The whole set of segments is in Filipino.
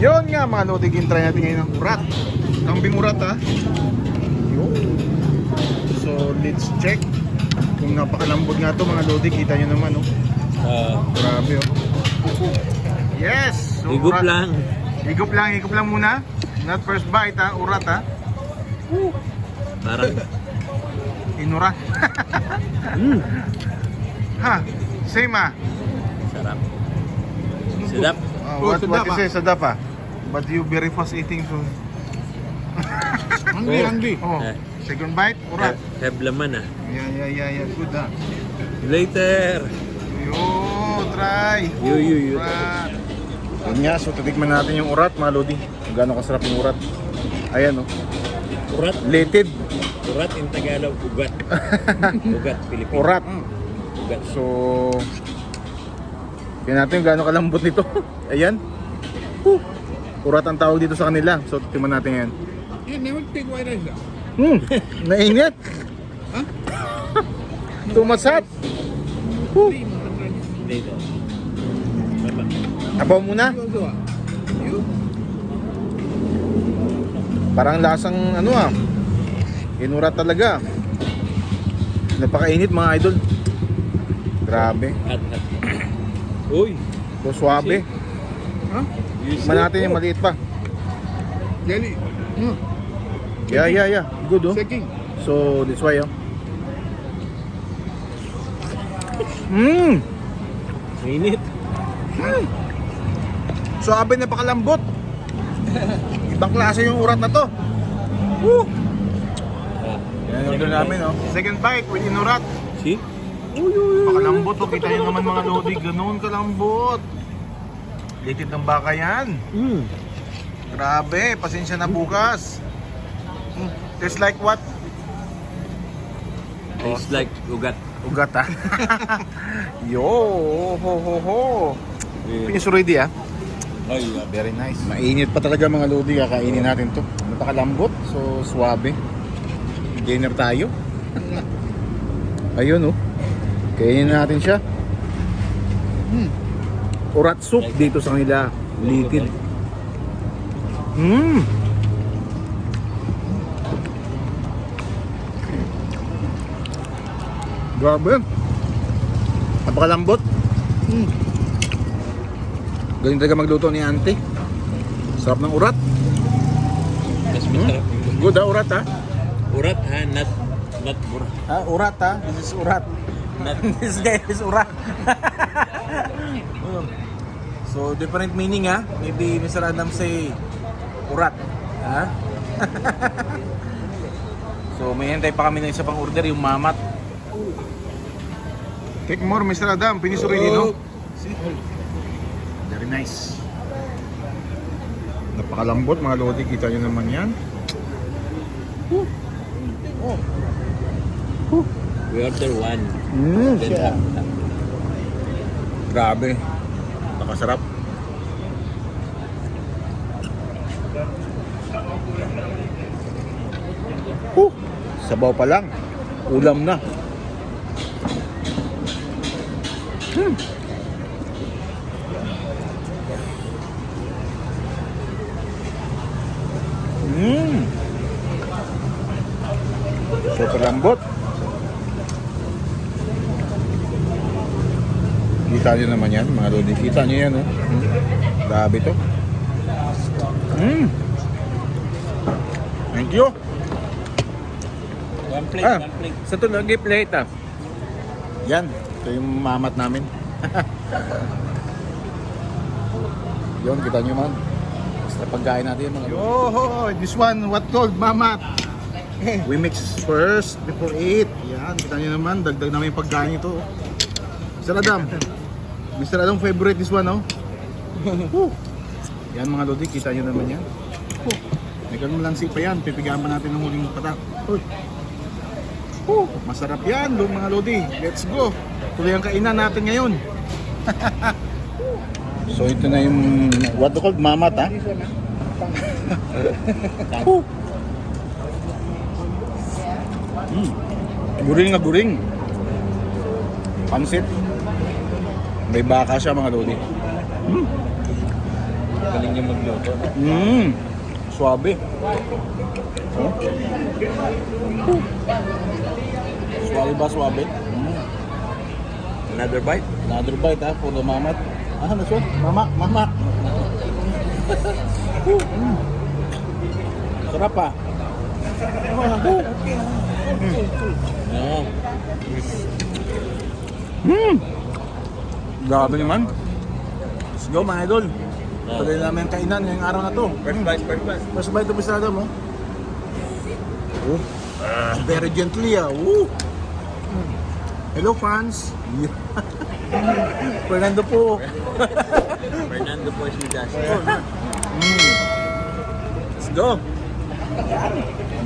Yun nga mga lodig, try natin ngayon ng urat. Kambing urat ha. Yun. So let's check. Kung napakalambot nga to mga lodig, kita nyo naman oh. Ah, Grabe oh. Yes! So, higup urat. lang. Higup lang, higup lang muna. Not first bite ha, urat ha. Parang, Inura. mm, ha, same ah. sarap. Sedap. Uh, Oh, what, what sedap, you ah. say, sadap ah. But you very fast eating so. Hungry, Oh. hungry. Oh, Eh. second bite, urat. Have, have laman ah. Yeah, yeah, yeah, yeah, good ah. Later. Yo, try. Yu, yu, yu. Urat. Yun nga, so titikman natin yung urat, mga lodi. Kung gaano kasarap yung urat. Ayan oh. Urat. Lated. Urat in Tagalog, ugat. ugat, Pilipino. Urat. Ugat. So, tingnan natin yung gaano kalambot nito. Ayan. Whew. Urat ang tawag dito sa kanila. So, tingnan natin yan. Yeah, never take white rice. ah. Hmm, nainit. Huh? Too much hot. Three, makan rice. Dito. Abaw muna. Ah. Parang lasang ano ah. Inurat talaga. Napakainit mga idol. Grabe. Uy. So, suabe. Huh? Tikman natin yung maliit pa. Jelly. Hmm. Yeah, yeah, yeah. Good oh. Shaking. So, this way oh. Mmm! Mainit. Suabe napakalambot. Ibang klase yung urat na to. Woo! Yan yung order namin, oh. Second bite with inurat. See? Pakalambot, oh. Kita nyo naman mga lodi. Ganoon kalambot. Litid ng baka yan. Mm. Grabe, pasensya na bukas. Mm, Tastes like what? Tastes like ugat. Ugat, ah. Yo, ho, ho, ho. Yeah. Finish already, ah. Ay. Very nice. Mainit pa talaga mga lodi, kakainin natin to. Napakalambot, so suabe. Gainer tayo. Ayun oh. Kainin natin siya. Hmm. Urat soup dito sa kanila. Litid. Mmm. Grabe. Napakalambot. Mm. Ganyan talaga magluto ni auntie. Sarap ng urat. Mas masarap yung Good ah, urat ah. urat ha, not, not urat. Ah, urat ah. This is urat. Not, This guy is urat. So, different meaning ah. Maybe Mr. Adam say urat. Ha? so, may hintay pa kami ng isa pang order, yung mamat. Take more, Mr. Adam. Finish already, no? See? Very nice. Napakalambot, mga lodi. Kita nyo naman yan. we order one. Mm, Then half, half. Grabe. Nakasarap. Huh, sabaw pa lang. Ulam na. Hmm. Mm. Super lambot. Kita nyo naman yan, mga lodi. Kita nyo yan, oh. Hmm. Grabe to. Mm. Thank you. One plate, Ah, one plate. sa to lagi plate, ah. Yan, ito yung mamat namin. Yun, kita nyo man. Basta pagkain natin yung mga Yo, this one, what called mamat? We mix first before eat. Yan, kita nyo naman, dagdag namin yung pagkain ito. oh. Mr. Adam, favorite this one, oh. Woo. Yan mga lodi, kita nyo naman yan. May ganun lang pa yan, pipigahan pa natin ng huling patak. Uy. Woo. Masarap yan, lo- mga lodi. Let's go. Tuloy ang kainan natin ngayon. so ito na yung, what do called, mamat ha? Woo. Mm. Guring na guring. Pansit. May baka siya mga lodi. Mm. Magaling niya magluto. Mmm. Suabe. Oh. Suabe ba, suabe? Mm. Another bite? Another bite ha, puro mamat. Ah, ano siya? Mamak, mamak. Mm. Sarap ah. Oo. Hmm. Grabe naman. Let's go mga idol. Tuloy namin ang kainan ngayong araw na to. First bite, first bite. First bite mo. Oh. Very gently ah. Woo. Hello fans. Fernando po. Fernando po si Dash. Mm. Let's go.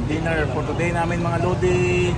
Dinner for today namin mga Lodi.